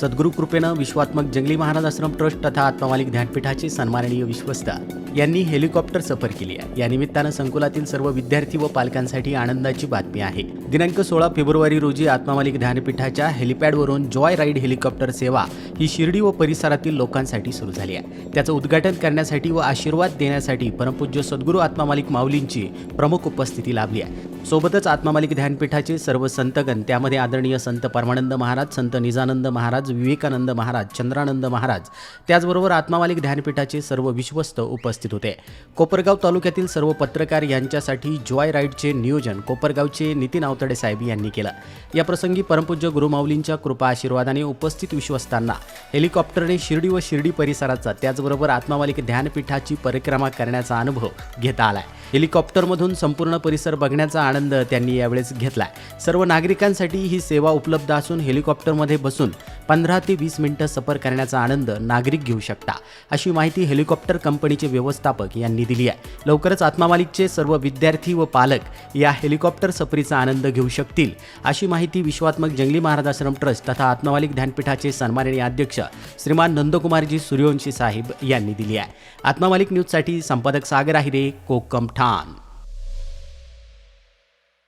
सद्गुरू कृपेनं विश्वात्मक जंगली महाराज आश्रम ट्रस्ट तथा आत्मामालिक ध्यानपीठाचे सन्माननीय विश्वस्त. यांनी हेलिकॉप्टर सफर केली आहे. या निमित्तानं संकुलातील सर्व विद्यार्थी व पालकांसाठी आनंदाची बातमी आहे. दिनांक सोळा फेब्रुवारी रोजी आत्मामालिक ध्यानपीठाच्या हेलिपॅडवरून जॉय राईड हेलिकॉप्टर सेवा ही शिर्डी व परिसरातील लोकांसाठी सुरू झाली आहे. त्याचं उद्घाटन करण्यासाठी व आशीर्वाद देण्यासाठी परमपूज्य सद्गुरू आत्मामालिक माऊलींची प्रमुख उपस्थिती लाभली आहे. सोबतच आत्मामालिक ध्यानपीठाचे सर्व संतगण त्यामध्ये आदरणीय संत परमानंद महाराज संत निजानंद महाराज विवेकानंद महाराज चंद्रानंद महाराज त्याचबरोबर आत्मामालिक ध्यानपीठाचे सर्व विश्वस्त उपस्थित होते. कोपरगाव तालुक्यातील सर्व पत्रकार यांच्यासाठी जॉय राईडचे नियोजन कोपरगावचे नितीन आवतडे साहेब यांनी केलं. या प्रसंगी परमपूज्य गुरुमाऊलींच्या कृपा आशीर्वादाने उपस्थित विश्वस्तांना हेलिकॉप्टरने शिर्डी व शिर्डी परिसराचा त्याचबरोबर आत्मामालिक ध्यानपीठाची परिक्रमा करण्याचा अनुभव घेता आलाय. हेलिकॉप्टरमधून संपूर्ण परिसर बघण्याचा आनंद त्यांनी यावेळेस घेतला सर्व नागरिकांसाठी ही सेवा उपलब्ध असून हेलिकॉप्टरमध्ये बसून पंधरा ते वीस मिनिटं सफर करण्याचा आनंद नागरिक घेऊ शकता. अशी माहिती हेलिकॉप्टर कंपनीचे व्यवस्थापक यांनी दिली आहे. लवकरच आत्मामालिकचे सर्व विद्यार्थी व पालक या हेलिकॉप्टर सफरीचा आनंद घेऊ शकतील अशी माहिती विश्वात्मक जंगली महाराज आश्रम ट्रस्ट तथा आत्मामालिक ध्यानपीठाचे सन्माननीय अध्यक्ष श्रीमान नंदकुमारजी सूर्यवंशी साहेब यांनी दिली आहे. आत्मामालिक न्यूजसाठी संपादक सागर आहिरे कोकम விட்டான்